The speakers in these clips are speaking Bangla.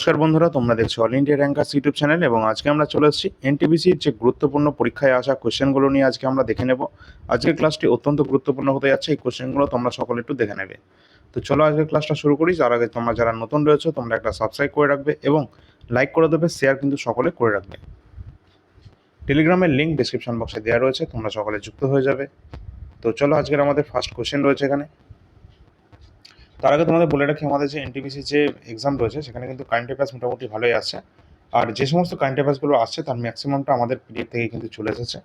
নমস্কার বন্ধুরা, তোমরা দেখছ All India Rankers YouTube channel এবং আজকে আমরা চলে এসেছি এনটিবিসির যে গুরুত্বপূর্ণ পরীক্ষায় আসা কোশ্চেনগুলো নিয়ে আজকে আমরা দেখে নেব। আজকের ক্লাসটি অত্যন্ত গুরুত্বপূর্ণ হতে যাচ্ছে, এই কোশ্চেনগুলো তোমরা সকলে একটু দেখে নেবে। তো চলো আজকের ক্লাসটা শুরু করি তার আগে তোমরা যারা নতুন রয়েছে, তোমরা একটা সাবস্ক্রাইব করে রাখবে এবং লাইক করে দেবে শেয়ার কিন্তু সকলে করে রাখবে। টেলিগ্রামের লিঙ্ক ডিসক্রিপশন বক্সে দেওয়া রয়েছে, তোমরা সকলে যুক্ত হয়ে যাবে। তো চলো আজকের আমাদের ফার্স্ট কোশ্চেন রয়েছে এখানে। তার আগে তোমাদের বলে রাখি, আমাদের যে এনটিপিসি যে এক্সাম রয়েছে, সেখানে কিন্তু কারেন্ট অ্যাফেয়ার্স মোটামুটি ভালোই আছে। আর যে সমস্ত কারেন্ট অ্যাফেয়ার্সগুলো আসছে, তার ম্যাক্সিমামটা আমাদের পিডিএফ থেকে কিন্তু চলে এসেছে।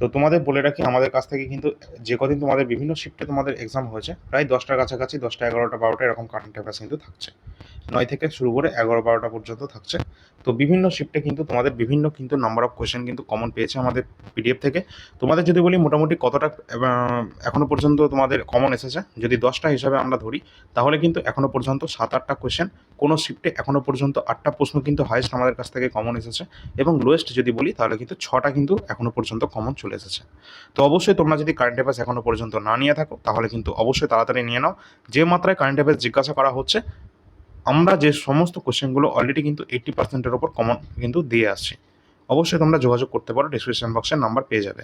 তো তোমাদের বলে রাখি আমাদের কাছ থেকে কিন্তু যে কদিন তোমাদের বিভিন্ন শিফটে তোমাদের এক্সাম হয়েছে প্রায় দশটার কাছাকাছি দশটা এগারোটা বারোটা এরকম কারেন্ট অ্যাফেয়ার্স কিন্তু থাকছে। নয় থেকে শুরু করে এগারো বারোটা পর্যন্ত থাকছে। তো বিভিন্ন শিফটে কিন্তু তোমাদের বিভিন্ন কিন্তু নাম্বার অফ কোয়েশ্চেন কিন্তু কমন পেয়েছে আমাদের পিডিএফ থেকে। তোমাদের যদি বলি মোটামুটি কতটা আহ, এখনও পর্যন্ত তোমাদের কমন এসেছে যদি দশটা হিসাবে আমরা ধরি তাহলে কিন্তু এখনও পর্যন্ত সাত আটটা কোয়েশ্চেন কোনো শিফটে এখনও পর্যন্ত আটটা প্রশ্ন কিন্তু হায়েস্ট আমাদের কাছ থেকে কমন এসেছে। এবং লোয়েস্ট যদি বলি তাহলে কিন্তু ছটা কিন্তু এখনও পর্যন্ত কমন চলে এসেছে। তো অবশ্যই তোমরা যদি কারেন্ট অ্যাফেয়ার্স এখনও পর্যন্ত না নিয়ে থাকো, তাহলে কিন্তু অবশ্যই তাড়াতাড়ি নিয়ে নাও। যে মাত্রায় কারেন্ট অ্যাফেয়ার্স জিজ্ঞাসা করা হচ্ছে, আমরা যে সমস্ত কোশ্চেনগুলো অলরেডি কিন্তু এইট্টি পার্সেন্টের ওপর কমন কিন্তু দিয়ে আসছি। অবশ্যই তোমরা যোগাযোগ করতে পারো ডিসক্রিপশন বক্সের নাম্বার পেয়ে যাবে।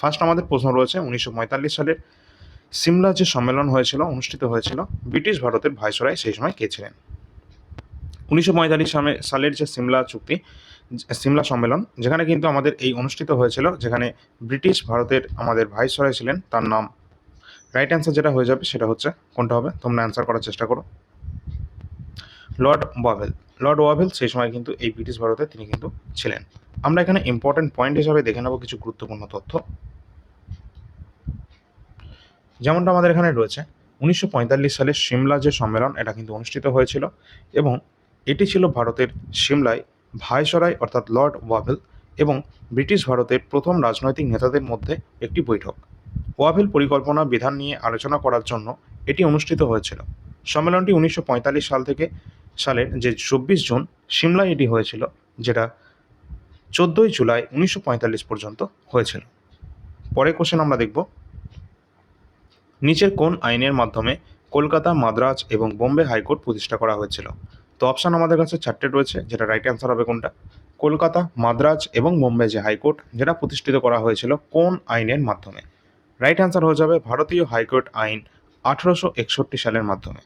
ফার্স্ট আমাদের প্রশ্ন রয়েছে, উনিশশো পঁয়তাল্লিশ সালের সিমলা যে সম্মেলন হয়েছিল, অনুষ্ঠিত হয়েছিল, ব্রিটিশ ভারতের ভাইসরাই সেই সময় কে ছিলেন? উনিশশো সালের যে সিমলা চুক্তি সিমলা সম্মেলন, যেখানে কিন্তু আমাদের এই অনুষ্ঠিত হয়েছিল, যেখানে ব্রিটিশ ভারতের আমাদের ভাইসরাই ছিলেন, তার নাম রাইট অ্যান্সার যেটা হয়ে যাবে সেটা হচ্ছে কোনটা হবে? তোমরা অ্যান্সার করার চেষ্টা করো। লর্ড ওয়াভেল লর্ড ওয়াভেল সেই সময় কিন্তু এই ব্রিটিশ ভারতে তিনি কিন্তু ছিলেন। আমরা এখানে ইম্পর্টেন্ট পয়েন্ট হিসাবে দেখে নেব কিছু গুরুত্বপূর্ণ তথ্য। যেমনটা আমাদের এখানে রয়েছে, উনিশশো পঁয়তাল্লিশ সালে সিমলা যে সম্মেলন, এটা কিন্তু অনুষ্ঠিত হয়েছিল এবং এটি ছিল ভারতের সিমলায় ভাইসরাই অর্থাৎ লর্ড ওয়াভেল এবং ব্রিটিশ ভারতের প্রথম রাজনৈতিক নেতাদের মধ্যে একটি বৈঠক। ওয়াভেল পরিকল্পনা বিধান নিয়ে আলোচনা করার জন্য এটি অনুষ্ঠিত হয়েছিল। সম্মেলনটি উনিশশো পঁয়তাল্লিশ সাল থেকে সালের যে চব্বিশ জুন সিমলায় এটি হয়েছিল, যেটা চোদ্দোই জুলাই উনিশশো পঁয়তাল্লিশ পর্যন্ত হয়েছিল। পরে কোশ্চেন আমরা দেখব। নিচের কোন আইনের মাধ্যমে কলকাতা, মাদ্রাজ এবং বোম্বে হাইকোর্ট প্রতিষ্ঠা করা হয়েছিল? তো অপশান আমাদের কাছে চারটে রয়েছে, যেটা রাইট অ্যান্সার হবে কোনটা? কলকাতা, মাদ্রাজ এবং বোম্বে যে হাইকোর্ট যেটা প্রতিষ্ঠিত করা হয়েছিল কোন আইনের মাধ্যমে? রাইট অ্যান্সার হয়ে যাবে ভারতীয় হাইকোর্ট আইন আঠারোশো একষট্টি সালের মাধ্যমে।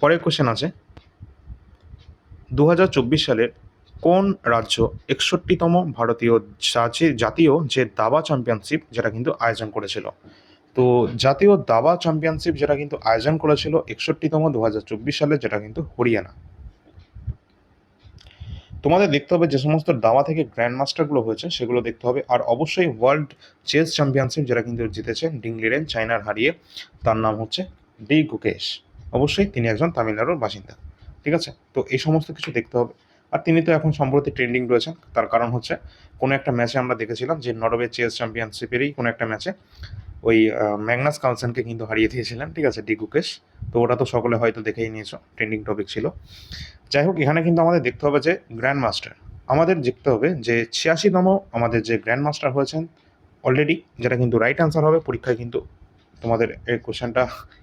পরের কোশ্চেন আছে দু হাজার চব্বিশ সালের কোন রাজ্য একষট্টিতম ভারতীয় জাতীয় যে দাবা চ্যাম্পিয়নশিপ যেটা কিন্তু আয়োজন করেছিল? তো জাতীয় দাবা চ্যাম্পিয়নশিপ যেটা কিন্তু আয়োজন করেছিল একষট্টিতম দু হাজার চব্বিশ সালে, যেটা কিন্তু হরিয়ানা। তোমাদের দেখতে হবে যে সমস্ত দাবা থেকে গ্র্যান্ড মাস্টারগুলো হয়েছে, সেগুলো দেখতে হবে। আর অবশ্যই ওয়ার্ল্ড চেস চ্যাম্পিয়নশিপ যেটা কিন্তু জিতেছেন ডিংলিরেন চায়নার হারিয়ে, তার নাম হচ্ছে ডি গুকেশ। অবশ্যই তিনি একজন তামিলনাড়ুর বাসিন্দা, ঠিক আছে? তো এই সমস্ত কিছু দেখতে হবে। আর তিনি তো এখন সম্প্রতি ট্রেন্ডিং রয়েছেন, তার কারণ হচ্ছে কোনো একটা ম্যাচে আমরা দেখেছিলাম যে নরওয়ে চেস চ্যাম্পিয়নশিপেরই কোনো একটা ম্যাচে ওই ম্যাগনাস কালসেনকে কিন্তু হারিয়ে দিয়েছিলেন, ঠিক আছে ডি গুকেশ তো ওটা তো সকলে হয়তো দেখেই নিয়েছো ট্রেন্ডিং টপিক ছিল। যাই হোক, এখানে কিন্তু আমাদের দেখতে হবে যে গ্র্যান্ড মাস্টার আমাদের দেখতে হবে যে ছিয়াশিতম আমাদের যে গ্র্যান্ড মাস্টার হয়েছেন অলরেডি যেটা কিন্তু রাইট আনসার হবে, পরীক্ষায় কিন্তু তোমাদের এই কোশ্চেনটা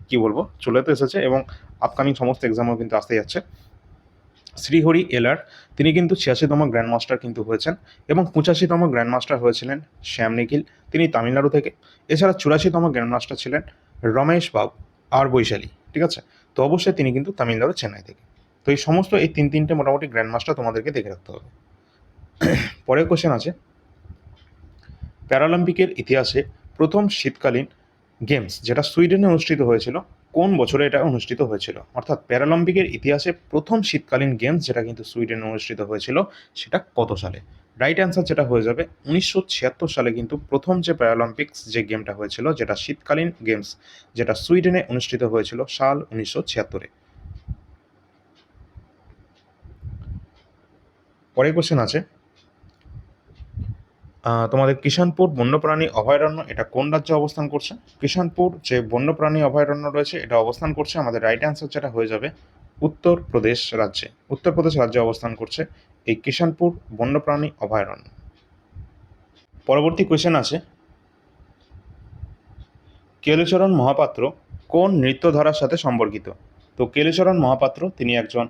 কি বলব, চলে তো এসেছে এবং আপকামিং সমস্ত এক্সামও কিন্তু আসতে যাচ্ছে। শ্রীহরি এলার। তিনি কিন্তু ছিয়াশিতম গ্র্যান্ড মাস্টার কিন্তু হয়েছেন এবং পঁচাশিতম গ্র্যান্ড মাস্টার হয়েছিলেন শ্যাম নিখিল। তিনি তামিলনাড়ু থেকে। এছাড়া চুরাশিতম গ্র্যান্ড মাস্টার ছিলেন রমেশ বাবু আর বৈশালী, ঠিক আছে? তো অবশ্যই তিনি কিন্তু তামিলনাড়ু চেন্নাই থেকে। তো এই সমস্ত এই তিন তিনটে মোটামুটি গ্র্যান্ড মাস্টার তোমাদেরকে দেখে রাখতে হবে। পরের কোশ্চেন আছে। প্যারালিম্পিকের ইতিহাসে প্রথম শীতকালীন গেমস, যেটা সুইডেনে অনুষ্ঠিত হয়েছিল কোন বছরে এটা অনুষ্ঠিত হয়েছিল? অর্থাৎ প্যারালিম্পিকের ইতিহাসে প্রথম শীতকালীন গেমস যেটা কিন্তু সুইডেনে অনুষ্ঠিত হয়েছিল সেটা কত সালে? রাইট অ্যান্সার যেটা হয়ে যাবে, উনিশশো ছিয়াত্তর সালে কিন্তু প্রথম যে প্যারালিম্পিক্স যে গেমটা হয়েছিল যেটা শীতকালীন গেমস যেটা সুইডেনে অনুষ্ঠিত হয়েছিল সাল উনিশশো ছিয়াত্তরে। পরের কোশ্চেন আছে তোমাদের কিষানপুর বন্যপ্রাণী অভয়ারণ্য, এটা কোন রাজ্যে অবস্থান করছে? কিষানপুর যে বন্যপ্রাণী অভয়ারণ্য রয়েছে, এটা অবস্থান করছে, আমাদের রাইট অ্যান্সার যেটা হয়ে যাবে, উত্তরপ্রদেশ রাজ্যে। উত্তরপ্রদেশ রাজ্যে অবস্থান করছে এই কিষানপুর বন্যপ্রাণী অভয়ারণ্য। পরবর্তী কোয়েশ্চেন আছে, কেলুচরণ মহাপাত্র কোন নৃত্যধারার সাথে সম্পর্কিত? তো কেলুচরণ মহাপাত্র, তিনি একজন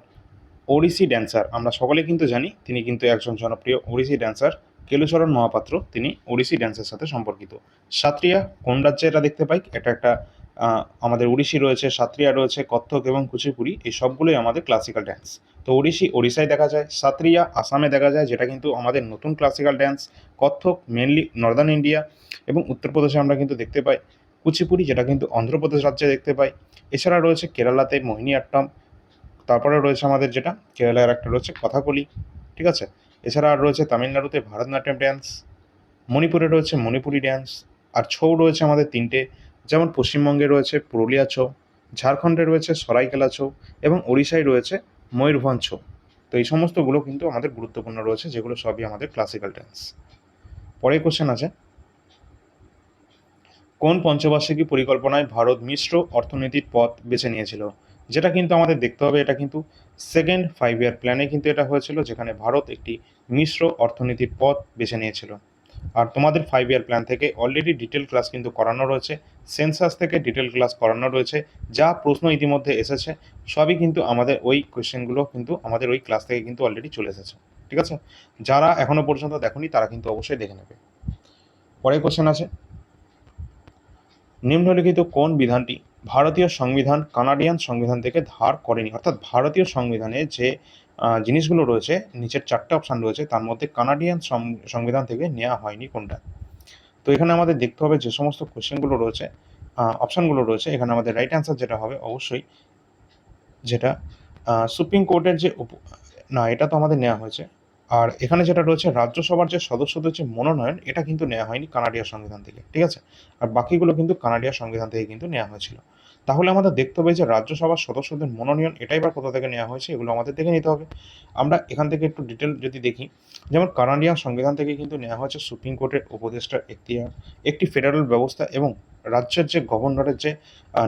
ওড়িশি ড্যান্সার আমরা সকলে কিন্তু জানি, তিনি কিন্তু একজন জনপ্রিয় ওড়িশি ড্যান্সার কেলুচরণ মহাপাত্র, তিনি ওড়িশি ড্যান্সের সাথে সম্পর্কিত। সাত্রিয়া, কোন রাজ্যে এটা দেখতে পাই? এটা একটা আমাদের ওড়িশি রয়েছে, সাত্রিয়া রয়েছে, কত্থক এবং কুচিপুড়ি, এই সবগুলোই আমাদের ক্লাসিক্যাল ড্যান্স তো ওড়িশি ওড়িশায় দেখা যায়, সাত্রিয়া আসামে দেখা যায়, যেটা কিন্তু আমাদের নতুন classical dance Kathak mainly northern India এবং উত্তরপ্রদেশে আমরা কিন্তু দেখতে পাই। কুচিপুড়ি, যেটা কিন্তু অন্ধ্রপ্রদেশ রাজ্যে দেখতে পাই। এছাড়া রয়েছে কেরালাতে মোহিনী আট্টম তারপরে রয়েছে আমাদের যেটা, কেরালার একটা রয়েছে কথাকলি, ঠিক আছে? এছাড়া আর রয়েছে তামিলনাড়ুতে ভারতনাট্যম ড্যান্স মণিপুরে রয়েছে মণিপুরি ড্যান্স আর ছৌ রয়েছে আমাদের তিনটে। যেমন পশ্চিমবঙ্গে রয়েছে পুরুলিয়া ছৌ, ঝাড়খণ্ডে রয়েছে সরাইকেলা ছৌ, এবং ওড়িশায় রয়েছে ময়ূরভঞ্জ ছৌ। তো এই সমস্তগুলো কিন্তু আমাদের গুরুত্বপূর্ণ রয়েছে, যেগুলো সবই আমাদের ক্লাসিক্যাল ড্যান্স পরের কোশ্চেন আছে। কোন পঞ্চবার্ষিকী পরিকল্পনায় ভারত মিশ্র অর্থনীতির পথ বেছে নিয়েছিল? যেটা কিন্তু আমাদের দেখতে হবে, এটা কিন্তু সেকেন্ড ফাইভ ইয়ার প্ল্যানে কিন্তু এটা হয়েছিল, যেখানে ভারত একটি মিশ্র অর্থনীতির পথ বেছে নিয়েছিল। আর তোমাদের ফাইভ ইয়ার প্ল্যান থেকে অলরেডি ডিটেল ক্লাস কিন্তু করানো রয়েছে সেন্সাস থেকে ডিটেল ক্লাস করানো রয়েছে, যা প্রশ্ন ইতিমধ্যে এসেছে, সবই কিন্তু আমাদের ওই কোয়েশ্চেনগুলো কিন্তু আমাদের ওই ক্লাস থেকে কিন্তু অলরেডি চলে এসেছে, ঠিক আছে? যারা এখনও পর্যন্ত দেখনি, তারা কিন্তু অবশ্যই দেখে নেবে। পরের কোশ্চেন আছে, নিম্নলিখিত কোন বিধানটি ভারতীয় সংবিধান, কানাডিয়ান সংবিধান থেকে ধার করেনি। অর্থাৎ ভারতীয় সংবিধানে যে জিনিসগুলো রয়েছে, নিচের চারটে অপশান রয়েছে, তার মধ্যে কানাডিয়ান সংবিধান থেকে নেওয়া হয়নি কোনটা। তো এখানে আমাদের দেখতে হবে যে সমস্ত কোশ্চেনগুলো রয়েছে অপশানগুলো রয়েছে, এখানে আমাদের রাইট অ্যান্সার যেটা হবে অবশ্যই যেটা সুপ্রিম কোর্টের যে না, এটা তো আমাদের নেওয়া হয়েছে। আর এখানে যেটা রয়েছে, রাজ্যসভার যে সদস্যদের যে মনোনয়ন, এটা কিন্তু নেওয়া হয়নি কানাডিয়া সংবিধান থেকে, ঠিক আছে? আর বাকিগুলো কিন্তু কানাডিয়া সংবিধান থেকে কিন্তু নেওয়া হয়েছিল। তাহলে আমাদের দেখতে হবে যে, রাজ্যসভার সদস্যদের মনোনয়ন এটাই বা কোথা থেকে নেওয়া হয়েছে, এগুলো আমাদের দেখে নিতে হবে। আমরা এখান থেকে একটু ডিটেল যদি দেখি, যেমন কানাডিয়ান সংবিধান থেকে কিন্তু নেওয়া হয়েছে সুপ্রিম কোর্টের উপদেষ্টার এখতিয়ার, একটি ফেডারেল ব্যবস্থা এবং রাজ্যের যে গভর্নরের যে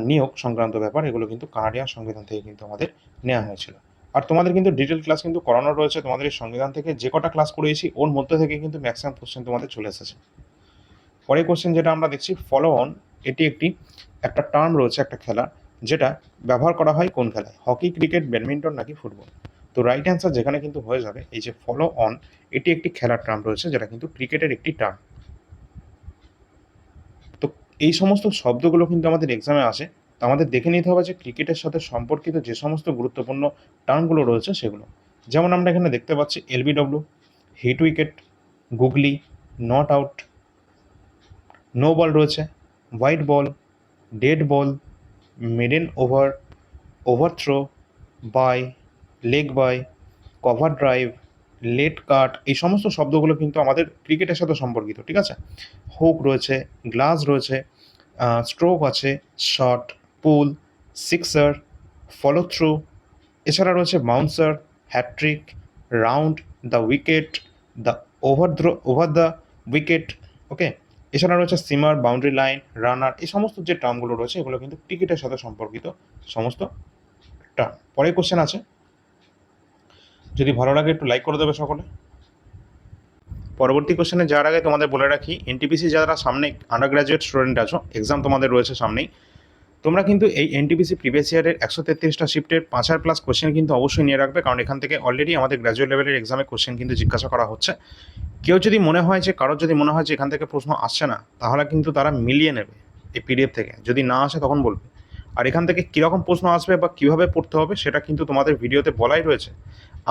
নিয়োগ সংক্রান্ত ব্যাপার, এগুলো কিন্তু কানাডিয়ান সংবিধান থেকে কিন্তু আমাদের নেওয়া হয়েছিল। আর তোমাদের কিন্তু ডিটেল ক্লাস কিন্তু করানো রয়েছে। তোমাদের সংবিধান থেকে যে কটা ক্লাস করিয়েছি, ওর মধ্যে থেকে কিন্তু ম্যাক্সিমাম কোশ্চেন তোমাদের চলে এসেছে। পরের কোশ্চেন যেটা আমরা দেখছি ফলো অন এটি একটি, একটা টার্ম রয়েছে, একটা খেলা, যেটা ব্যবহার করা হয় কোন খেলায়? হকি ক্রিকেট ব্যাডমিন্টন নাকি ফুটবল তো রাইট অ্যান্সার যেখানে কিন্তু হয়ে যাবে, এই যে ফলো অন এটি একটি খেলার টার্ম রয়েছে, যেটা কিন্তু ক্রিকেটের একটি টার্ম তো এই সমস্ত শব্দগুলো কিন্তু আমাদের এক্সামে আসে। আমাদের দেখে নিতে হবে যে ক্রিকেটের সাথে সম্পর্কিত যে সমস্ত গুরুত্বপূর্ণ টার্মগুলো রয়েছে সেগুলো। যেমন আমরা এখানে দেখতে পাচ্ছি LBW, hit wicket, googly, not out, no ball রয়েছে, white ball, dead ball maiden over over throw, bye, leg bye, cover drive, late cut, এই সমস্ত শব্দগুলো কিন্তু আমাদের ক্রিকেটের সাথে সম্পর্কিত, ঠিক আছে? হুক রয়েছে, গ্লাস রয়েছে স্ট্রোক আছে, shot pull sixer follow through এছাড়া রয়েছে bouncer hattrick round the wicket the over throw over the wicket okay এছাড়া রয়েছে সিমার বাউন্ডারি লাইন রানার এই সমস্ত যে টার্মগুলো রয়েছে, এগুলো কিন্তু ক্রিকেটের সাথে সম্পর্কিত সমস্ত টার্ম পরের কোশ্চেন আছে। যদি ভালো লাগে একটু লাইক করে দেবে সকলে। পরবর্তী কোশ্চেনে যাওয়ার আগে তোমাদের বলে রাখি এনটিপিসি যারা সামনে আন্ডার গ্র্যাজুয়েট স্টুডেন্ট আছো এক্সাম তোমাদের রয়েছে সামনেই। তোমরা কিন্তু এই এনটিপিসি প্রিভিয়াস ইয়ারের একশো তেত্রিশটা শিফটের পাঁচ হাজার প্লাস কোশ্চেন কিন্তু অবশ্যই নিয়ে রাখবে, কারণ এখান থেকে অলরেডি আমাদের গ্র্যাজুয়েট লেভেলের এক্সামে কোশ্চেন কিন্তু জিজ্ঞাসা করা হচ্ছে। কেউ যদি মনে হয় যে, কারোর যদি মনে হয় যে এখান থেকে প্রশ্ন আসছে না, তাহলে কিন্তু তারা মিলিয়ে নেবে এই পিডিএফ থেকে। যদি না আসে তখন বলবে। আর এখান থেকে কীরকম প্রশ্ন আসবে বা কীভাবে পড়তে হবে সেটা কিন্তু তোমাদের ভিডিওতে বলাই রয়েছে।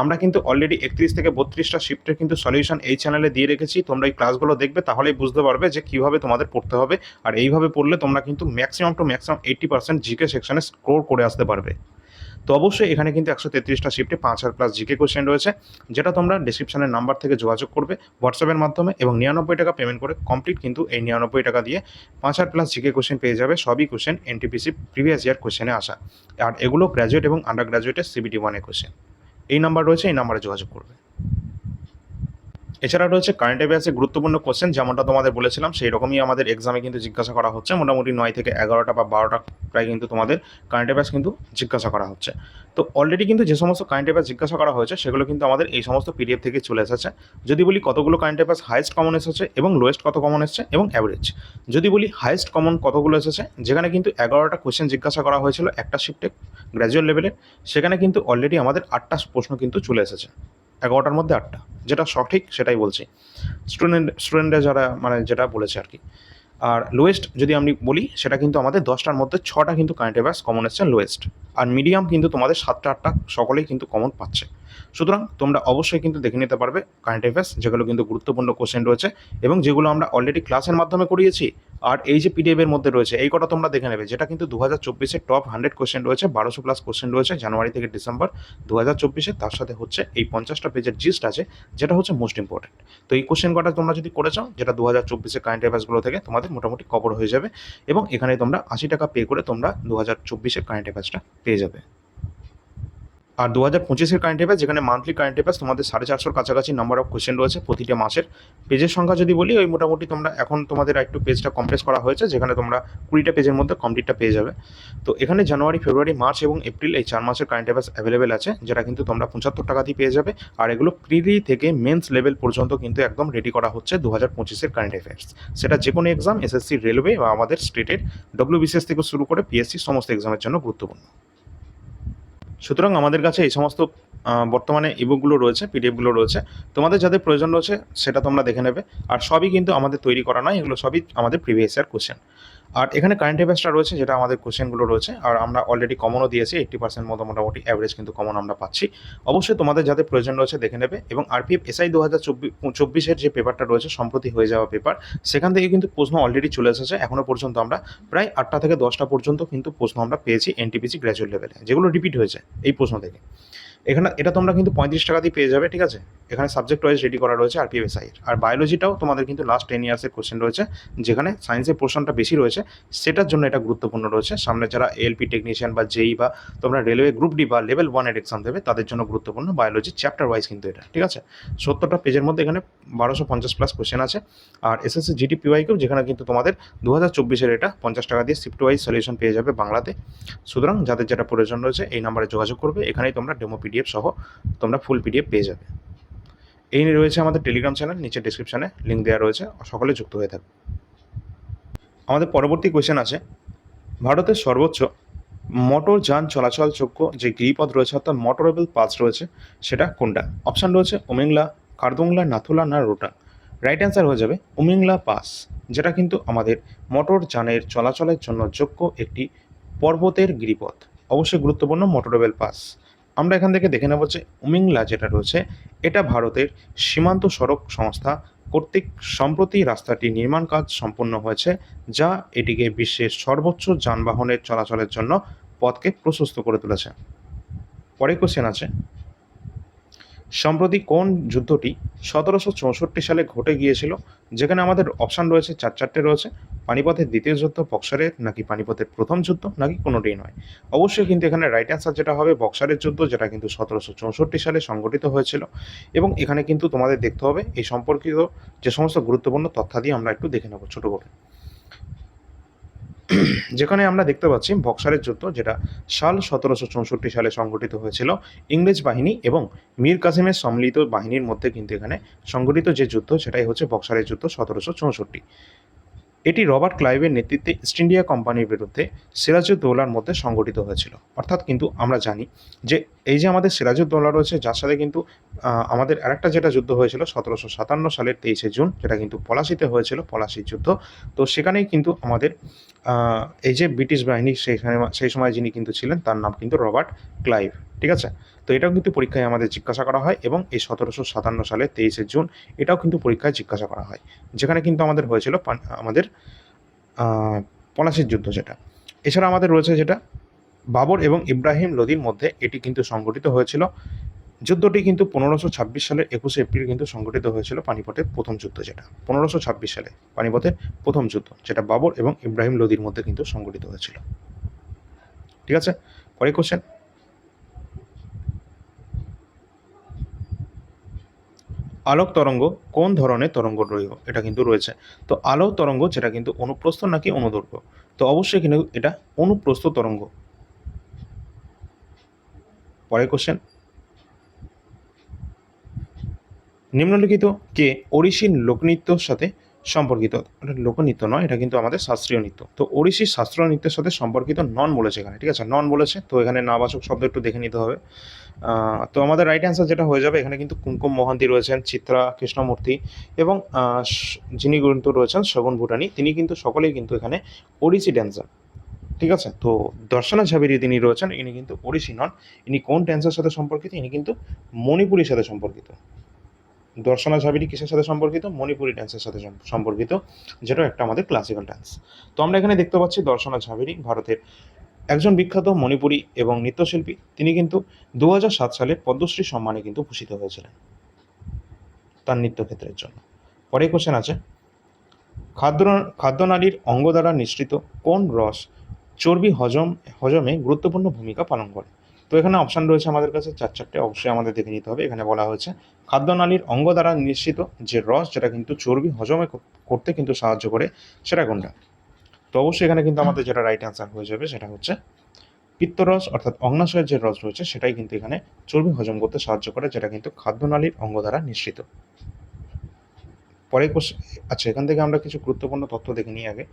আমরা কিন্তু অলরেডি একত্রিশ থেকে বত্রিশটা শিফটের কিন্তু সলিউশন এই চ্যানেলে দিয়ে রেখেছি। তোমরা এই ক্লাসগুলো দেখবে, তাহলেই বুঝতে পারবে যে কীভাবে তোমাদের পড়তে হবে। আর এইভাবে পড়লে তোমরা কিন্তু maximum to maximum eighty percent GK সেকশনে স্কোর করে আসতে পারবে। তো অবশ্যই এখানে কিন্তু একশো তেত্রিশটা শিফটে পাঁচ হাজার প্লাস জিকে কোশ্চেন রয়েছে, যেটা তোমরা ডিসক্রিপশনের নাম্বার থেকে যোগাযোগ করবে হোয়াটসঅ্যাপের মাধ্যমে এবং নিরানব্বই টাকা পেমেন্ট করে কমপ্লিট কিন্তু এই নিরানব্বই টাকা দিয়ে পাঁচ হাজার প্লাস জিকে কোশ্চেন পেয়ে যাবে সবই কোশ্চেন এনটিপিসি প্রিভিয়াস ইয়ার কোশ্চেনে আসা। আর এগুলো গ্র্যাজুয়েট এবং আন্ডার গ্র্যাজুয়েটের সিবিটি ওয়ানের কোশ্চেন এই নাম্বার রয়েছে এই নাম্বারে যোগাযোগ করবে। এছাড়া রয়েছে কারেন্ট অ্যাফেয়ার্সে গুরুত্বপূর্ণ কোশ্চেন যেমনটা তোমাদের বলেছিলাম সেই রকমই আমাদের এক্সামে কিন্তু জিজ্ঞাসা করা হচ্ছে। মোটামুটি নয় থেকে এগারোটা বা বারোটা প্রায় কিন্তু তোমাদের কারেন্ট অ্যাফেয়ার্স কিন্তু জিজ্ঞাসা করা হচ্ছে। তো অলরেডি কিন্তু যে সমস্ত কারেন্ট অ্যাফেয়ার্স জিজ্ঞাসা করা হয়েছে, সেগুলো কিন্তু আমাদের এই সমস্ত পিডিএফ থেকে চলে এসেছে। যদি বলি কতগুলো কারেন্ট অ্যাফেয়ার্স হাইয়েস্ট কমন এসেছে এবং লোয়েস্ট কত কমন এসেছে এবং অ্যাভারেজ যদি বলি হাইয়েস্ট কমন কতগুলো এসেছে, যেখানে কিন্তু এগারোটা কোশ্চেন জিজ্ঞাসা করা হয়েছিল, একটা শিফটে গ্র্যাজুয়েট লেভেলে সেখানে কিন্তু অলরেডি আমাদের আটটা প্রশ্ন কিন্তু চলে এসেছে। এগারোটার মধ্যে আটটা। যেটা সঠিক, সেটাই বলছি। স্টুডেন্ট স্টুডেন্টরা যারা মানে যেটা বলেছে আর কি। আর লোয়েস্ট যদি আমি বলি, সেটা কিন্তু আমাদের দশটার মধ্যে ছটা কিন্তু কারেন্ট অ্যাফেয়ার্স কমন এসছে লোয়েস্ট আর মিডিয়াম কিন্তু তোমাদের সাতটা, আটটা, সকলেই কিন্তু কমন পাচ্ছে। সুতরাং তোমরা অবশ্যই কিন্তু দেখে নিতে পারবে কারেন্ট অ্যাফেয়ার্স যেগুলো কিন্তু গুরুত্বপূর্ণ কোশ্চেন রয়েছে এবং যেগুলো আমরা অলরেডি ক্লাসের মাধ্যমে করিয়েছি। আর এই যে পিডিএফ এর মধ্যে রয়েছে, এই কটা তোমরা দেখে নেবে, যেটা কিন্তু দু হাজার চব্বিশের টপ হান্ড্রেড কোশ্চেন রয়েছে, বারোশো প্লাস কোশ্চেন রয়েছে, জানুয়ারি থেকে ডিসেম্বর দু হাজার চব্বিশে তার সাথে হচ্ছে এই পঞ্চাশটা পেজের জিস্ট আছে, যেটা হচ্ছে মোস্ট ইম্পর্টেন্ট তো এই কোশ্চেন কটা তোমরা যদি করে চাও, যেটা দু হাজার চব্বিশে কারেন্ট অ্যাফেয়ার্সগুলো থেকে, তোমাদের মোটামুটি কভার হয়ে যাবে এবং এখানে তোমরা আশি টাকা পে করে তোমরা দু হাজার চব্বিশের কারেন্ট অ্যাফেয়ার্সটা পেয়ে যাবে। আর দু হাজার পঁচিশের কারেন্ট অ্যাফেয়ার্স যেখানে মান্থলি কারেন্ট অ্যাফেয়ার্স তোমাদের সাড়ে চারশোর কাছাকাছি নাম্বার অফ কোশ্চেন রয়েছে প্রতিটা মাসের। পেজের সংখ্যা যদি বলি, ওই মোটামুটি তোমরা এখন তোমাদের একটু পেজটা কমপ্লেস করা হয়েছে, যেখানে তোমরা কুড়িটা পেজের মধ্যে কমপ্লিটটা পেয়ে যাবে। তো এখানে জানুয়ারি ফেব্রুয়ারি মার্চ এবং এপ্রিল এই চার মাসের কারেন্ট অ্যাফেয়ার্স অ্যাভেলেবেল আছে, যেটা কিন্তু তোমরা পঁচাত্তর টাকা দিয়ে পেয়ে যাবে। আর এগুলো প্রিলি থেকে মেন্স লেভেল পর্যন্ত কিন্তু একদম রেডি করা হচ্ছে দু হাজার পঁচিশের কারেন্ট অ্যাফেয়ার্স সেটা যে কোনো এক্সাম এসএসসি রেলওয়ে বা আমাদের স্টেটের ডব্লিউবিসিএস থেকে শুরু করে পিএসসি সমস্ত এক্সামের জন্য গুরুত্বপূর্ণ। সুতরাং আমাদের কাছে এই সমস্ত বর্তমানে ইবুকগুলো রয়েছে পিডিএফগুলো রয়েছে। তোমাদের যাদের প্রয়োজন রয়েছে, সেটা তোমরা দেখে নেবে। আর সবই কিন্তু আমাদের তৈরি করা নয়, এগুলো সবই আমাদের প্রিভিয়াস ইয়ার কোশ্চেন আর এখানে কারেন্ট অ্যাফেয়ার্সটা রয়েছে, যেটা আমাদের কোশ্চেনগুলো রয়েছে, আর আমরা অলরেডি কমনও দিয়েছি এইট্টি পার্সেন্ট মতো মোটামুটি অ্যাভারেজ কিন্তু কমন আমরা পাচ্ছি। অবশ্যই তোমাদের যাদের প্রয়োজন রয়েছে দেখে নেবে, এবং আরপিএফ এসআই দু হাজার চব্বিশের যে পেপারটা রয়েছে, সম্প্রতি হয়ে যাওয়া পেপার সেখান থেকে কিন্তু প্রশ্ন অলরেডি চলে এসেছে। এখনও পর্যন্ত আমরা প্রায় আটটা থেকে দশটা পর্যন্ত কিন্তু প্রশ্ন আমরা পেয়েছি এনটিপিসি গ্র্যাজুয়েট লেভেলে যেগুলো রিপিট হয়েছে, এই প্রশ্ন থেকে। এখানে এটা তোমরা কিন্তু পঁয়ত্রিশ টাকা দিয়ে পেয়ে যাবে, ঠিক আছে? এখানে সাবজেক্ট ওয়াইজ রেডি করা রয়েছে আর পিএফএসআই আর বায়োলজিটাও তোমাদের কিন্তু লাস্ট টেন ইয়ার্সের কোশ্চেন রয়েছে, যেখানে সায়েন্সের পোর্শনটা বেশি রয়েছে। সেটার জন্য এটা গুরুত্বপূর্ণ রয়েছে। সামনে যারা এলপি টেকনিশিয়ান বা জেই বা তোমরা রেলওয়ে গ্রুপ ডি বা লেভেল ওয়ানের এক্সাম দেবে, তাদের জন্য গুরুত্বপূর্ণ বায়োলজি চ্যাপ্টার ওয়াইজ কিন্তু এটা, ঠিক আছে? সত্তরটা পেজের মধ্যে এখানে বারোশো পঞ্চাশ প্লাস কোশ্চেন আছে। আর এসএসসি জিটি পিওয়াইকেও যেখানে কিন্তু তোমাদের দু হাজার চব্বিশের এটা পঞ্চাশ টাকা দিয়ে শিফট ওয়াইজ সলিউশন পেয়ে যাবে বাংলাতে। সুতরাং যাদের যেটা প্রয়োজন রয়েছে, এই নাম্বারে যোগাযোগ করবে। এখানেই তোমরা ডেমো পিডিএফ সহ তোমরা ফুল পিডিএফ পেয়ে যাবে। এই নিয়ে রয়েছে আমাদের টেলিগ্রাম চ্যানেল নিচে ডিসক্রিপশানে লিঙ্ক দেওয়া রয়েছে, সকলে যুক্ত হয়ে থাকবে। আমাদের পরবর্তী কোয়েশ্চেন আছে, ভারতের সর্বোচ্চ মোটর যান চলাচলযোগ্য যে গিরিপথ রয়েছে, অর্থাৎ মোটরেবল পাস রয়েছে, সেটা কোনটা? অপশান রয়েছে উমিংলা, কার্দুংলা, নাথুলা না রোটা? রাইট অ্যান্সার হয়ে যাবে উমিংলা পাস যেটা কিন্তু আমাদের মোটর যানের চলাচলের জন্য যোগ্য একটি পর্বতের গিরিপথ। অবশ্যই গুরুত্বপূর্ণ মোটরেবল পাস আমরা এখান থেকে দেখে নেব যে উমিংলা যেটা রয়েছে, এটা ভারতের সীমান্ত সড়ক সংস্থা কর্তৃক সম্প্রতি রাস্তাটি নির্মাণ কাজ সম্পন্ন হয়েছে, যা এটিকে বিশ্বের সর্বোচ্চ যানবাহনের চলাচলের জন্য পথকে প্রশস্ত করে তুলেছে। পরে কোশ্চেন আছে। সম্প্রতি কোন যুদ্ধটি সতেরোশো চৌষট্টি সালে ঘটে গিয়েছিল, যেখানে আমাদের অপশান রয়েছে, চার চারটে রয়েছে, পানিপথের দ্বিতীয় যুদ্ধ বক্সারের নাকি পানিপথের প্রথম যুদ্ধ, নাকি কোনোটাই নয়। অবশ্যই কিন্তু এখানে রাইট অ্যান্সার যেটা হবে, বক্সারের যুদ্ধ, যেটা কিন্তু সতেরোশো চৌষট্টি সালে সংগঠিত হয়েছিল। এবং এখানে কিন্তু তোমাদের দেখতে হবে, এই সম্পর্কিত যে সমস্ত গুরুত্বপূর্ণ তথ্যাদি আমরা একটু দেখে নেব, ছোটো করে। যেখানে আমরা দেখতে পাচ্ছি বক্সারের যুদ্ধ, যেটা সাল সতেরোশো চৌষট্টি সালে সংগঠিত হয়েছিল। ইংরেজ বাহিনী এবং মীর কাসিমের সম্মিলিত বাহিনীর মধ্যে কিন্তু এখানে সংগঠিত যে যুদ্ধ, সেটাই হচ্ছে বক্সারের যুদ্ধ সতেরোশো চৌষট্টি। এটি রবার্ট ক্লাইভের নেতৃত্বে ইস্ট ইন্ডিয়া কোম্পানির বিরুদ্ধে সিরাজউদ্দৌলার মধ্যে সংগঠিত হয়েছিল। অর্থাৎ কিন্তু আমরা জানি যে এই যে আমাদের সিরাজউদ্দৌলা রয়েছে, যার সাথে কিন্তু আমাদের আরেকটা যেটা যুদ্ধ হয়েছিল সতেরোশো সাতান্ন সালের তেইশে জুন, যেটা কিন্তু পলাশিতে হয়েছিল, পলাশির যুদ্ধ। তো সেখানেই কিন্তু আমাদের এই যে ব্রিটিশ বাহিনী, সেইখানে, সেই সময় যিনি কিন্তু ছিলেন, তার নাম কিন্তু রবার্ট ক্লাইভ। ঠিক আছে? তো এটাও কিন্তু পরীক্ষায় আমাদের জিজ্ঞাসা করা হয় এবং এই সতেরোশো সাতান্ন সালে তেইশে জুন এটাও কিন্তু পরীক্ষায় জিজ্ঞাসা করা হয়, যেখানে কিন্তু আমাদের হয়েছিল আমাদের পলাশির যুদ্ধ যেটা। এছাড়া আমাদের রয়েছে যেটা, বাবর এবং ইব্রাহিম লোদির মধ্যে এটি কিন্তু সংগঠিত হয়েছিল। যুদ্ধটি কিন্তু পনেরোশো ছাব্বিশ সালের একুশে এপ্রিল কিন্তু সংগঠিত হয়েছিল পানিপথের প্রথম যুদ্ধ যেটা, পনেরোশো ছাব্বিশ সালে পানিপথের প্রথম যুদ্ধ যেটা বাবর এবং ইব্রাহিম লোদির মধ্যে কিন্তু সংগঠিত হয়েছিল। ঠিক আছে? পরে কোশ্চেন আলোক তরঙ্গ কোন ধরনের তরঙ্গ রইব এটা কিন্তু রয়েছে। তো আলোক তরঙ্গ যেটা কিন্তু অনুপ্রস্থ নাকি অনুদৈর্ঘ্য? তো অবশ্যই কিন্তু এটা অনুপ্রস্থ তরঙ্গ। পরের কোশ্চেন নিম্নলিখিত কে ওড়িশি লোকনৃত্যর সাথে সম্পর্কিত? লোকনৃত্য নয়, এটা কিন্তু আমাদের শাস্ত্রীয় নৃত্য। তো ওড়িশি শাস্ত্রীয় নৃত্যের সাথে সম্পর্কিত নন বলেছে এখানে, ঠিক আছে? নন বলেছে, তো এখানে নাবাচক শব্দ একটু দেখে নিতে হবে। তো আমাদের রাইট অ্যান্সার যেটা হয়ে যাবে, এখানে কিন্তু কুমকুম মোহান্তি রয়েছেন চিত্রা কৃষ্ণমূর্তি এবং যিনি কিন্তু রয়েছেন শগুন ভুটানি, তিনি কিন্তু সকলেই কিন্তু এখানে ওড়িশি ড্যান্সার ঠিক আছে? তো দর্শনা ঝাবেরি তিনি রয়েছেন, ইনি কিন্তু ওড়িশি নন। ইনি কোন ড্যান্সের সাথে সম্পর্কিত? ইনি কিন্তু মণিপুরীর সাথে সম্পর্কিত। দর্শনা ঝাবেরি কিসের সাথে সম্পর্কিত? মণিপুরি ড্যান্সের সাথে সম্পর্কিত যেটা একটা আমাদের ক্লাসিক্যাল ড্যান্স তো আমরা এখানে দেখতে পাচ্ছি দর্শনা ঝাবেরি ভারতের একজন বিখ্যাত মণিপুরী এবং নৃত্যশিল্পী, তিনি কিন্তু দু হাজার সাত সালে পদ্মশ্রী সম্মানে কিন্তু ভূষিত হয়েছিলেন তার নৃত্যক্ষেত্রের জন্য। পরে কোশ্চেন আছে, খাদ্য খাদ্যনালীর অঙ্গ দ্বারা নিঃসৃত কোন রস চর্বি হজম, হজমে গুরুত্বপূর্ণ ভূমিকা পালন করে? তো এখানে অপশান রয়েছে আমাদের কাছে, চার চারটে অবশ্যই আমাদের দেখে নিতে হবে। এখানে বলা হয়েছে খাদ্যনালীর অঙ্গ দ্বারা নিঃসৃত যে রস, যেটা কিন্তু চর্বি হজমে করতে কিন্তু সাহায্য করে সেটা কোনটা? তো অবশ্যই এখানে কিন্তু আমাদের যেটা রাইট অ্যান্সার হয়ে যাবে সেটা হচ্ছে পিত্তরস অর্থাৎ অগ্নাশয়ের যে রস রয়েছে সেটাই কিন্তু এখানে চর্বি হজম করতে সাহায্য করে যেটা কিন্তু খাদ্যনালীর অঙ্গ দ্বারা নিঃসৃত। পরে কোশ্চেন আচ্ছা এখান থেকে আমরা কিছু গুরুত্বপূর্ণ তথ্য দেখে নিই আগে।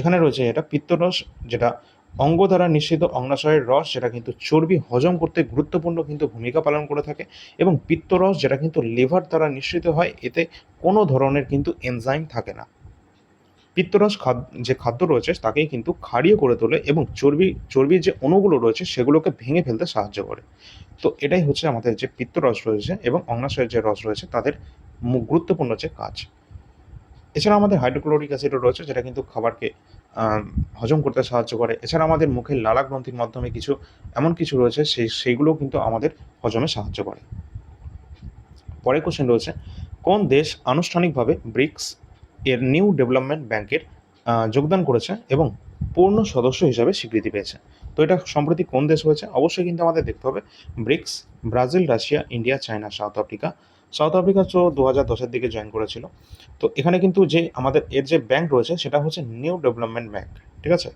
এখানে রয়েছে এটা পিত্তরস যেটা অঙ্গ দ্বারা নিঃসৃত অগ্নাশয়ের রস যেটা কিন্তু চর্বি হজম করতে গুরুত্বপূর্ণ কিন্তু ভূমিকা পালন করে থাকে এবং পিত্তরস যেটা কিন্তু লিভার দ্বারা নিঃসৃত হয় এতে কোনো ধরনের কিন্তু এনজাইম থাকে না। পিত্তরস খাদ্য যে খাদ্য রয়েছে তাকেই কিন্তু ক্ষারীয় করে তোলে এবং চর্বি, চর্বির যে অণুগুলো রয়েছে সেগুলোকে ভেঙে ফেলতে সাহায্য করে। তো এটাই হচ্ছে আমাদের যে পিত্তরস রয়েছে এবং অগ্নাশয়ের যে রস রয়েছে তাদের গুরুত্বপূর্ণ যে কাজ। এছাড়া আমাদের হাইড্রোক্লোরিক অ্যাসিডও রয়েছে যেটা কিন্তু খাবারকে হজম করতে সাহায্য করে। এছাড়া আমাদের মুখের লালা গ্রন্থির মাধ্যমে কিছু, এমন কিছু রয়েছে সেই সেইগুলো কিন্তু আমাদের হজমে সাহায্য করে। পরের কোশ্চেন রয়েছে, কোন দেশ আনুষ্ঠানিকভাবে ব্রিক্স এর নিউ ডেভেলপমেন্ট ব্যাংকের যোগদান করেছে এবং পূর্ণ সদস্য হিসাবে স্বীকৃতি পেয়েছে। তো এটা সম্প্রতি কোন দেশ হয়েছে? অবশ্যই কিন্তু আমাদের দেখতে হবে। BRICS, Brazil, Russia, India, China, South Africa. South Africa তো দু হাজার দশের দিকে জয়েন করেছিল। তো এখানে কিন্তু যে আমাদের এর যে ব্যাংক রয়েছে, সেটা হচ্ছে নিউ ডেভেলপমেন্ট ব্যাংক, ঠিক আছে?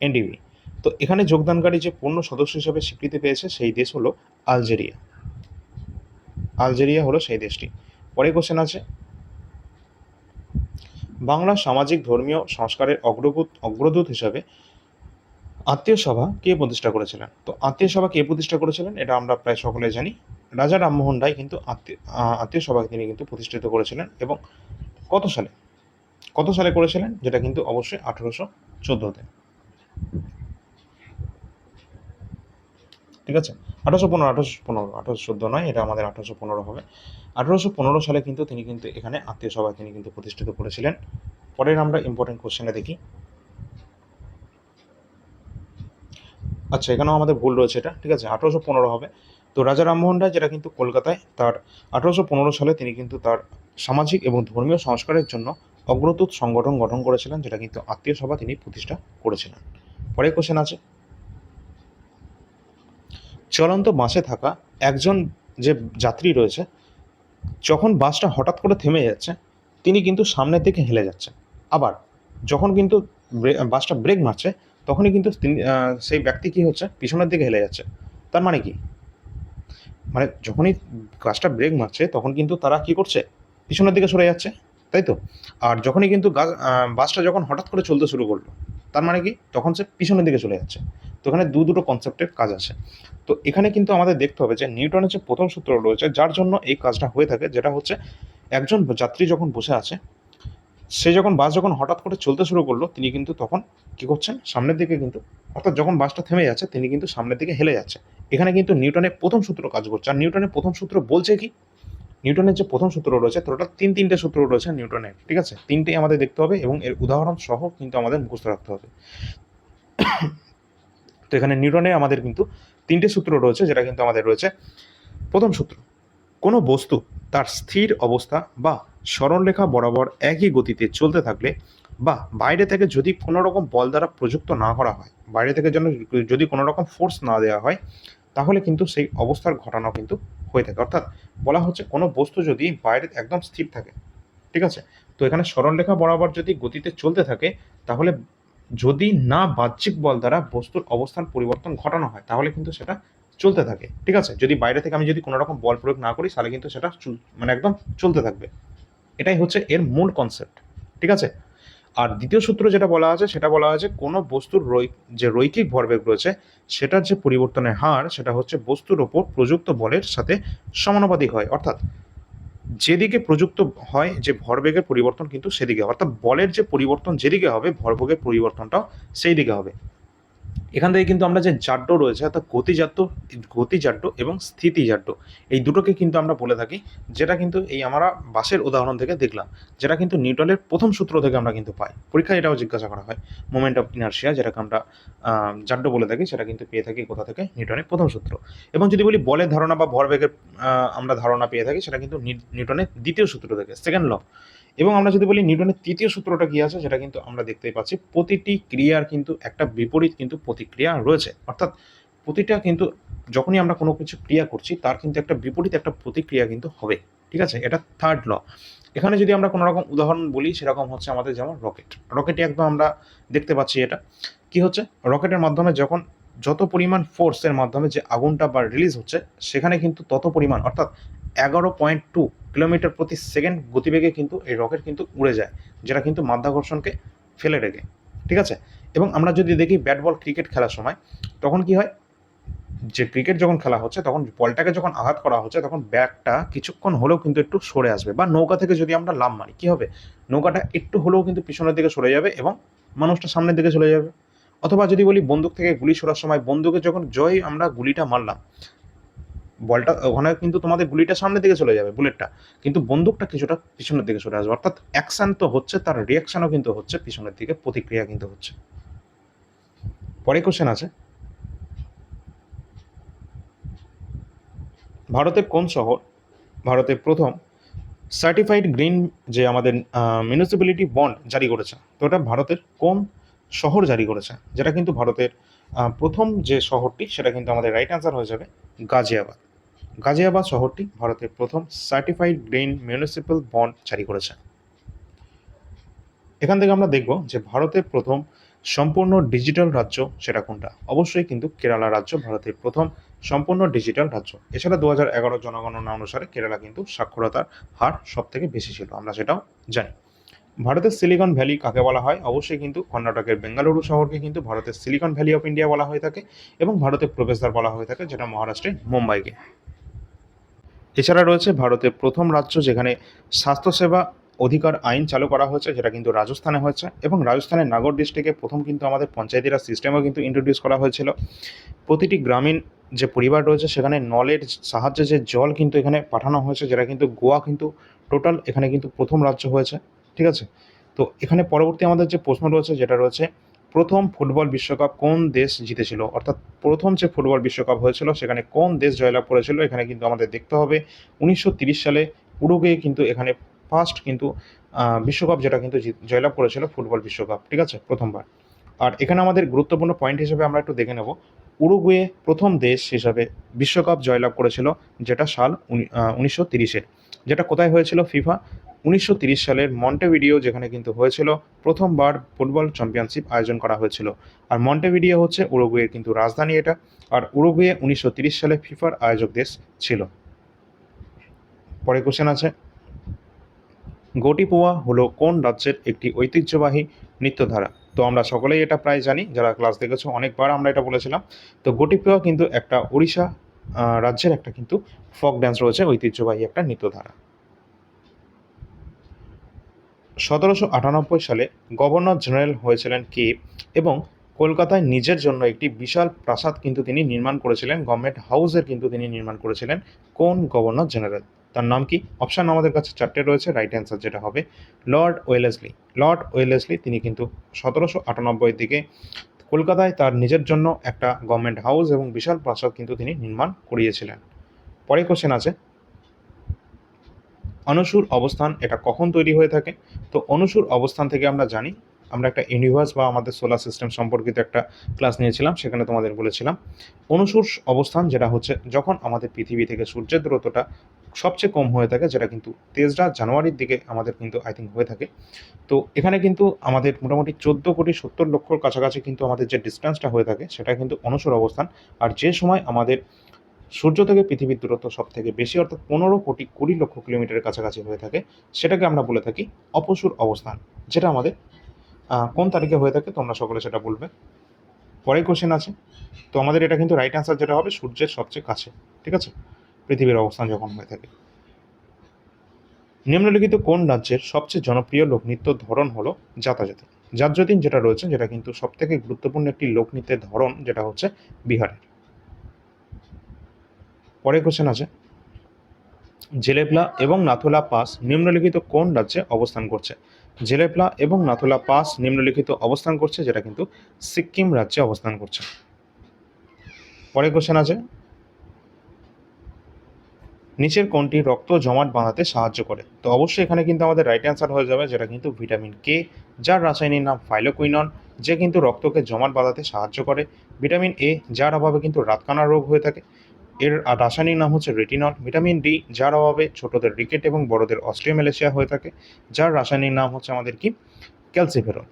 এনডিবি। তো এখানে যোগদানকারী যে পূর্ণ সদস্য হিসাবে স্বীকৃতি পেয়েছে, সেই দেশ হলো আলজেরিয়া। আলজেরিয়া হলো সেই দেশটি। পরে কোশ্চেন আছে বাংলা সামাজিক, ধর্মীয় সংস্কারের অগ্রদূত অগ্রদূত হিসাবে আত্মীয় সভা কে প্রতিষ্ঠা করেছিলেন? তো আত্মীয় সভা কে প্রতিষ্ঠা করেছিলেন? এটা আমরা প্রায় সকলে জানি। রাজা রামমোহন রায় কিন্তু আত্মীয় আত্মীয় সভাকে তিনি কিন্তু প্রতিষ্ঠিত করেছিলেন এবং কত সালে? কত সালে করেছিলেন? যেটা কিন্তু অবশ্যই আঠেরোশো চোদ্দোতে। ঠিক আছে? আঠারোশো পনেরো আঠারোশো পনেরো, আঠারোশো চোদ্দ নয়, এটা আমাদের আঠারোশো পনেরো হবে। আঠারোশো পনেরো সালে কিন্তু তিনি কিন্তু এখানে আত্মীয় সভা তিনি কিন্তু প্রতিষ্ঠিত করেছিলেন। পরের আমরা ইম্পর্টেন্ট কোশ্চেনে দেখি। আচ্ছা এখানেও আমাদের ভুল রয়েছে এটা, ঠিক আছে? আঠারোশো পনেরো হবে। তো রাজা রামমোহন রায়, যেটা কিন্তু কলকাতায়, তার আঠারোশো পনেরো সালে তিনি কিন্তু তার সামাজিক এবং ধর্মীয় সংস্কারের জন্য অগ্রদূত সংগঠন গঠন করেছিলেন, যেটা কিন্তু আত্মীয় সভা তিনি প্রতিষ্ঠা করেছিলেন। পরের কোশ্চেন আছে। চলন্ত বাসে থাকা একজন যে যাত্রী রয়েছে, যখন বাসটা হঠাৎ করে থেমে যাচ্ছে, তিনি কিন্তু সামনের দিকে হেলে যাচ্ছে আবার যখন কিন্তু বাসটা ব্রেক মারছে, তখনই কিন্তু সেই ব্যক্তি কি হচ্ছে, পিছনের দিকে হেলে যাচ্ছে। তার মানে কি? মানে যখনই গাছটা ব্রেক মারছে, তখন কিন্তু তারা কি করছে? পিছনের দিকে সরে যাচ্ছে, তাই তো? আর যখনই কিন্তু বাসটা যখন হঠাৎ করে চলতে শুরু করল তার মানে কি? তখন সে পিছনের দিকে চলে যাচ্ছে। তো এখানে দু দুটো কনসেপ্টের কাজ আছে। তো এখানে কিন্তু আমাদের দেখতে হবে যে নিউটনের যে প্রথম সূত্র রয়েছে, যার জন্য এই কাজটা হয়ে থাকে, যেটা হচ্ছে একজন যাত্রী যখন বসে আছে, সে যখন বাস যখন হঠাৎ করে চলতে শুরু করল, তিনি কিন্তু তখন কি করছেন? সামনের দিকে কিন্তু, অর্থাৎ যখন বাসটা থেমে যাচ্ছে, তিনি কিন্তু সামনের দিকে হেলে যাচ্ছে। এখানে কিন্তু নিউটনের প্রথম সূত্র কাজ করছে। আর নিউটনের প্রথম সূত্র বলছে কি? নিউটনের যে প্রথম সূত্র রয়েছে টোটাল তিন তিনটে সূত্র রয়েছে নিউটনের, ঠিক আছে? তিনটেই আমাদের দেখতে হবে এবং এর উদাহরণ সহ কিন্তু আমাদের মুখস্থ রাখতে হবে। তো এখানে নিউটনে আমাদের কিন্তু তিনটে সূত্র রয়েছে, যেটা কিন্তু আমাদের রয়েছে প্রথম সূত্র। কোনো বস্তু তার স্থির অবস্থা বা সরলরেখা বরাবর একই গতিতে চলতে থাকলে বা বাইরে থেকে যদি কোনো রকম বল দ্বারা প্রযুক্ত না করা হয়, বাইরে থেকে যেন যদি কোনো রকম ফোর্স না দেওয়া হয়, তাহলে কিন্তু সেই অবস্থার ঘটনা কিন্তু হয়ে থাকে। অর্থাৎ বলা হচ্ছে কোনো বস্তু যদি বাইরে একদম স্থির থাকে, ঠিক আছে? তো এখানে সরলরেখা বরাবর যদি গতিতে চলতে থাকে, তাহলে যদি না বাহ্যিক বল দ্বারা বস্তুর অবস্থান পরিবর্তন ঘটানো হয়, তাহলে কিন্তু সেটা চলতে থাকে, ঠিক আছে? যদি বাইরে থেকে আমি যদি কোনো রকম বল প্রয়োগ না করি, তাহলে কিন্তু সেটা মানে একদম চলতে থাকবে। এটাই হচ্ছে এর মূল কনসেপ্ট ঠিক আছে? আর দ্বিতীয় সূত্র যেটা বলা আছে, সেটা বলা হয়েছে কোনো বস্তুর যে রৈখিক ভরবেগ রয়েছে, সেটার যে পরিবর্তনের হার, সেটা হচ্ছে বস্তুর ওপর প্রযুক্ত বলের সাথে সমানুপাতিক হয়। অর্থাৎ যেদিকে প্রযুক্ত হয়, যে ভরবেগের পরিবর্তন কিন্তু সেদিকে অর্থাৎ বলের যে পরিবর্তন যেদিকে হবে, ভরবেগের পরিবর্তনটাও সেই দিকে হবে। এখান থেকে কিন্তু আমরা যে জাড্য রয়েছে, অর্থাৎ গতিজাড্য গতিজাড্য এবং স্থিতিজাড্য এই দুটোকে কিন্তু আমরা বলে থাকি, যেটা কিন্তু এই আমরা বাসের উদাহরণ থেকে দেখলাম, যেটা কিন্তু নিউটনের প্রথম সূত্র থেকে আমরা কিন্তু পাই। পরীক্ষায় এটাও জিজ্ঞাসা করা হয় মোমেন্ট অফ ইনার্শিয়া যেটাকে আমরা জাড্য বলে থাকি, সেটা কিন্তু পেয়ে থাকি কোথা থেকে? নিউটনের প্রথম সূত্র। এবং যদি বলি বলের ধারণা বা ভরবেগের আমরা ধারণা পেয়ে থাকি, সেটা কিন্তু নিউটনের দ্বিতীয় সূত্র থেকে সেকেন্ড ল এবং আমরা যদি বলি নিউটনের তৃতীয় সূত্রটা কি আছে, সেটা কিন্তু আমরা দেখতেই পাচ্ছি, প্রতিটি ক্রিয়ার কিন্তু একটা বিপরীত কিন্তু প্রতিক্রিয়া রয়েছে। অর্থাৎ প্রতিটা কিন্তু যখনই আমরা কোনো কিছু ক্রিয়া করছি, তার কিন্তু একটা বিপরীত একটা প্রতিক্রিয়া কিন্তু হবে। ঠিক আছে? এটা থার্ড ল এখানে যদি আমরা কোনো রকম উদাহরণ বলি, সেরকম হচ্ছে আমাদের যেমন রকেট রকেটে একদম আমরা দেখতে পাচ্ছি এটা। কি হচ্ছে? রকেটের মাধ্যমে যখন যত পরিমাণ ফোর্সের মাধ্যমে যে আগুনটা বা রিলিজ হচ্ছে, সেখানে কিন্তু তত পরিমাণ, অর্থাৎ এগারো পয়েন্ট টু কিলোমিটার প্রতি সেকেন্ড গতিবেগে কিন্তু এই রকেট কিন্তু উড়ে যায়, যেটা কিন্তু মাধ্যাকর্ষণকে ফেলে রেখে, ঠিক আছে? এবং আমরা যদি দেখি ব্যাট বল ক্রিকেট খেলার সময়, তখন কি হয়? যে ক্রিকেট যখন খেলা হচ্ছে, তখন বলটাকে যখন আঘাত করা হচ্ছে, তখন ব্যাটটা কিছুক্ষণ হলেও কিন্তু একটু সরে আসবে বা নৌকা থেকে যদি আমরা লাভ মারি, কী হবে? নৌকাটা একটু হলেও কিন্তু পিছনের দিকে সরে যাবে এবং মানুষটা সামনের দিকে চলে যাবে। অথবা যদি বলি বন্দুক থেকে গুলি ছোড়ার সময় বন্দুকে যখন জয় আমরা গুলিটা মারলাম বলটা, ওখানে কিন্তু তোমাদের গুলিটা সামনের দিকে চলে যাবে বুলেটটা কিন্তু বন্দুকটা কিছুটা পিছনের দিকে চলে আসবে। অর্থাৎ অ্যাকশন তো হচ্ছে, তার রিয়াকশনও কিন্তু হচ্ছে, পিছনের দিকে প্রতিক্রিয়া কিন্তু হচ্ছে। পরে কোশ্চেন আছে। ভারতের কোন শহর, ভারতের প্রথম সার্টিফাইড গ্রিন যে আমাদের মিউনিসিপ্যালিটি বন্ড জারি করেছে, তো এটা ভারতের কোন শহর জারি করেছে? যেটা কিন্তু ভারতের প্রথম যে শহরটি, সেটা কিন্তু আমাদের রাইট অ্যান্সার হয়ে যাবে গাজিয়াবাদ। গাজিয়াবাদ শহরটি ভারতের প্রথম সার্টিফাইড গ্রিন মিউনিসিপ্যাল বন্ড জারি করেছে। এখান থেকে আমরা দেখব যে ভারতের প্রথম সম্পূর্ণ ডিজিটাল রাজ্য সেটা কোনটা। অবশ্যই কিন্তু কেরালা রাজ্য ভারতের প্রথম সম্পূর্ণ ডিজিটাল রাজ্য। এছাড়া দু হাজার এগারো জনগণনা অনুসারে কেরালা কিন্তু সাক্ষরতার হার সব থেকে বেশি ছিল, আমরা সেটাও জানি। ভারতের সিলিকন ভ্যালি কাকে বলা হয়? অবশ্যই কিন্তু কর্ণাটকের বেঙ্গালুরু শহরকে কিন্তু ভারতের সিলিকন ভ্যালি অফ ইন্ডিয়া বলা হয়ে থাকে এবং ভারতের প্রবেশদ্বার বলা হয়ে থাকে, যেটা মহারাষ্ট্রের মুম্বাইকে। এছাড়া রয়েছে ভারতের প্রথম রাজ্য যেখানে স্বাস্থ্যসেবা অধিকার আইন চালু করা হয়েছে, যেটা কিন্তু রাজস্থানে হয়েছে এবং রাজস্থানের নাগর ডিস্ট্রিক্টে প্রথম কিন্তু আমাদের পঞ্চায়েতি রাজ সিস্টেমও কিন্তু ইন্ট্রোডিউস করা হয়েছিল। প্রতিটি গ্রামীণ যে পরিবার রয়েছে, সেখানে নলের সাহায্যে যে জল কিন্তু এখানে পাঠানো হয়েছে, যেটা কিন্তু গোয়া কিন্তু টোটাল এখানে কিন্তু প্রথম রাজ্য হয়েছে। ঠিক আছে? তো এখানে পরবর্তী আমাদের যে প্রশ্ন রয়েছে, যেটা রয়েছে প্রথম ফুটবল বিশ্বকাপ কোন দেশ জিতেছিল? অর্থাৎ প্রথম যে ফুটবল বিশ্বকাপ হয়েছিল, সেখানে কোন দেশ জয়লাভ করেছিল, এখানে কিন্তু আমাদের দেখতে হবে। উনিশশো সালে উড়ুগে কিন্তু এখানে ফার্স্ট কিন্তু বিশ্বকাপ যেটা কিন্তু জয়লাভ করেছিল ফুটবল বিশ্বকাপ। ঠিক আছে? প্রথমবার। আর এখানে আমাদের গুরুত্বপূর্ণ পয়েন্ট হিসেবে আমরা একটু দেখে নেব। উরুগুয়ে প্রথম দেশ হিসাবে বিশ্বকাপ জয়লাভ করেছিল, যেটা সাল উনিশশো তিরিশের যেটা কোথায় হয়েছিল ফিফা? উনিশশো তিরিশ সালের মন্টেভিডিও, যেখানে কিন্তু হয়েছিল প্রথমবার ফুটবল চ্যাম্পিয়নশিপ আয়োজন করা হয়েছিল। আর মন্টেভিডিও হচ্ছে উরুগুয়ের কিন্তু রাজধানী এটা। আর উরুগুয়ে উনিশশো তিরিশ সালে ফিফার আয়োজক দেশ ছিল। পরে কোশ্চেন আছে। গোটিপোয়া হলো কোন রাজ্যের একটি ঐতিহ্যবাহী নৃত্যধারা? তো আমরা সকলেই এটা প্রায় জানি, যারা ক্লাস দেখেছ, অনেকবার আমরা এটা বলেছিলাম। তো গোটিপোয়া কিন্তু একটা ওড়িশা রাজ্যের একটা কিন্তু ফক ড্যান্স রয়েছে, ঐতিহ্যবাহী একটা নৃত্যধারা। সতেরোশো আটানব্বই সালে গভর্নর জেনারেল হয়েছিলেন কে এবং কলকাতায় নিজের জন্য একটি বিশাল প্রাসাদ কিন্তু তিনি নির্মাণ করেছিলেন গভর্নমেন্ট হাউসের কিন্তু তিনি নির্মাণ করেছিলেন কোন গভর্নর জেনারেল তার নাম কি? অপশান আমাদের কাছে চারটে রয়েছে রাইট অ্যান্সার যেটা হবে লর্ড ওয়েলেসলি লর্ড ওয়েলেসলি তিনি কিন্তু সতেরোশো আটানব্বই দিকে কলকাতায় তার নিজের জন্য একটা গভর্নমেন্ট হাউস এবং বিশাল প্রাসাদ কিন্তু তিনি নির্মাণ করিয়েছিলেন। পরে কোশ্চেন আছে, অনুসুর অবস্থান এটা কখন তৈরি হয়ে থাকে? তো অনুসুর অবস্থান থেকে আমরা জানি, আমরা একটা ইউনিভার্স বা আমাদের সোলার সিস্টেম সম্পর্কিত একটা ক্লাস নিয়েছিলাম, সেখানে তোমাদের বলেছিলাম। অনুসুর অবস্থান যেটা হচ্ছে, যখন আমাদের পৃথিবী থেকে সূর্যের দূরত্বটা সবচেয়ে কম হয়ে থাকে, যেটা কিন্তু তেসরা জানুয়ারির দিকে আমাদের কিন্তু আই থিঙ্ক হয়ে থাকে। তো এখানে কিন্তু আমাদের মোটামুটি চোদ্দ কোটি সত্তর লক্ষর কাছাকাছি কিন্তু আমাদের যে ডিস্টেন্সটা হয়ে থাকে, সেটা কিন্তু অনুসুর অবস্থান। আর যে সময় আমাদের সূর্য থেকে পৃথিবীর দূরত্ব সব থেকে বেশি, অর্থাৎ পনেরো কোটি কুড়ি লক্ষ কিলোমিটারের কাছাকাছি হয়ে থাকে, সেটাকে আমরা বলে থাকি অপসুর অবস্থান, যেটা আমাদের কোন তারিখে হয়ে থাকে তোমরা সকলে সেটা বলবে। পরে কোশ্চেন আছে। তো আমাদের এটা কিন্তু রাইট অ্যান্সার যেটা হবে, সূর্যের সবচেয়ে কাছে, ঠিক আছে? পৃথিবীর অবস্থান যখন হয়ে থাকে। নিম্নলিখিত কোন রাজ্যের সবচেয়ে জনপ্রিয় লোকনৃত্য ধরন হলো যাতায়াত। যাত্রাদিন যেটা রয়েছে, যেটা কিন্তু সব থেকে গুরুত্বপূর্ণ একটি লোকনৃত্যের ধরন, যেটা হচ্ছে বিহারের। পরে কোশ্চেন আছে। জেলেপলা এবং নাথুলা পাস নিম্নলিখিত কোন রাজ্যে অবস্থান করছে? জেলেপলা এবং নাথুলা পাস নিম্নলিখিত অবস্থান করছে, যেটা কিন্তু সিকিম রাজ্যে অবস্থান করছে। পরে কোশ্চেন আছে। নিচের কোনটি রক্ত জমাট বাঁধাতে সাহায্য করে। তো অবশ্যই এখানে কিন্তু আমাদের রাইট অ্যান্সার হয়ে যাবে, যেটা কিন্তু ভিটামিন কে যার রাসায়নিক নাম ফাইলোকুইনন যে কিন্তু রক্তকে জমাট বাঁধাতে সাহায্য করে। ভিটামিন এ যার অভাবে কিন্তু রাতকানা রোগ হয়ে থাকে। এর রাসায়নিক নাম হচ্ছে রেটিনল ভিটামিন ডি যার অভাবে ছোটদের রিকেট এবং বড়দের অস্ট্রিওমেলেশিয়া হয়ে থাকে। যার রাসায়নিক নাম হচ্ছে আমাদের কি? ক্যালসিফেরল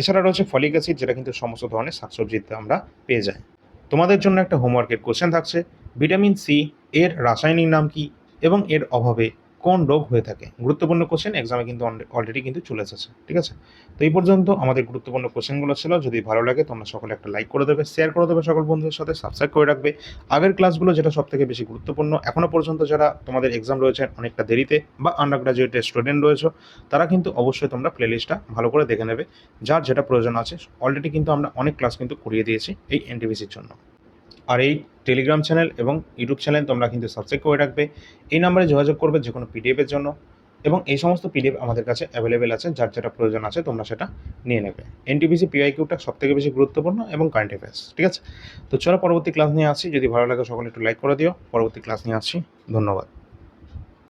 এছাড়া রয়েছে ফলিক অ্যাসিড যেটা কিন্তু সমস্ত ধরনের শাকসবজিতে আমরা পেয়ে যাই। তোমাদের জন্য একটা হোমওয়ার্কের কোশ্চেন থাকছে। ভিটামিন সি এর রাসায়নিক নাম কি এবং এর অভাবে কোন রোগ হয়ে থাকে? গুরুত্বপূর্ণ কোশ্চেন এক্সামে কিন্তু অলরেডি কিন্তু চলে এসেছে, ঠিক আছে? তো এই পর্যন্ত আমাদের গুরুত্বপূর্ণ কোশ্চেনগুলো ছিল, যদি ভালো লাগে তোমরা সকলে একটা লাইক করে দেবে শেয়ার করে দেবে সকল বন্ধুদের সাথে সাবস্ক্রাইব করে রাখবে। আগের ক্লাসগুলো যেটা সব থেকে বেশি গুরুত্বপূর্ণ এখনও পর্যন্ত যারা তোমাদের এক্সাম রয়েছে অনেকটা দেরিতে বা আন্ডার গ্রাজুয়েটের স্টুডেন্ট রয়েছে, তারা কিন্তু অবশ্যই তোমরা প্লেলিস্টটা ভালো করে দেখে নেবে। যার যেটা প্রয়োজন আছে অলরেডি কিন্তু আমরা অনেক ক্লাস কিন্তু করিয়ে দিয়েছি এই এনটিভিসির জন্য। আর এই টেলিগ্রাম চ্যানেল এবং ইউটিউব চ্যানেল তোমরা কিন্তু সাবস্ক্রাইব করে রাখবে। এই নাম্বারে যোগাযোগ করবে যে কোনো পিডিএফের জন্য এবং এই সমস্ত পিডিএফ আমাদের কাছে অ্যাভেলেবেল আছে, যার যেটা প্রয়োজন আছে তোমরা সেটা নিয়ে নেবে। এনটিপিসি পিআইকিউটা সব থেকে বেশি গুরুত্বপূর্ণ এবং কারেন্ট অ্যাফেয়ার্স ঠিক আছে? তো চলো পরবর্তী ক্লাস নিয়ে আসি। যদি ভালো লাগে সকলে একটু লাইক করে দিও। পরবর্তী ক্লাস নিয়ে আসছি ধন্যবাদ।